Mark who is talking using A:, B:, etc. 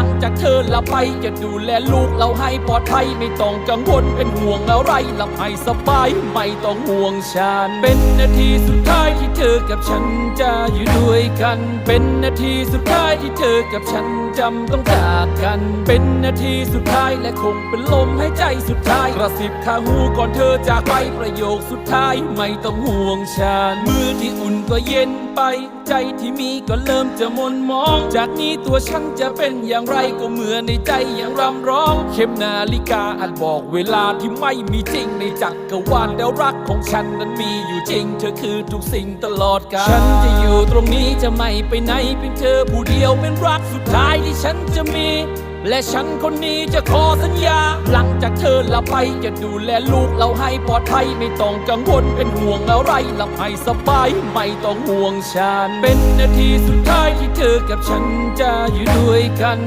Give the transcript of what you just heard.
A: ลังจากเธอละไปจะดูแลลูกเราให้ปลอดภัยไม่ต้องกังวลเป็นห่วงอะไรหลับให้สบายไม่ต้องห่วงฉันเป็นนาทีสุดท้ายที่เธอกับฉันจะอยู่ด้วยกัน เป็นนาทีสุดท้ายที่เธอกับฉันจำต้องจากกัน เป็นนาทีสุดท้ายและคงเป็นลมหายใจสุดท้ายกระสิบข้างหูก่อนเธอจากไปประโยคสุดท้ายไม่ต้องห่วงฉันมือที่อุ่นก็เย็นไป ใจที่มีก็เริ่มจะมนมอง จากนี้ตัวฉันจะเป็นอย่างไรก็เหมือนในใจยังรำร้อง เข็มนาฬิกาอาจบอกเวลาที่ไม่มีจริงในจักรวาลแล้วรักของฉันนั้นมีอยู่จริง เธอคือทุกสิ่งตลอดกาลฉันจะอยู่ตรงนี้จะไม่ไปไหนเป็นเธอผู้เดียวเป็นรักสุดท้ายที่ฉันจะมี และฉันคนนี้จะขอสัญญา หลังจากเธอละไปจะดูแลลูกเราให้ปลอดภัยไม่ต้องกังวลเป็นห่วงอะไรหลับให้สบายไม่ต้องห่วงฉัน เป็นนาทีสุดท้ายที่เธอกับฉันจะอยู่ด้วยกัน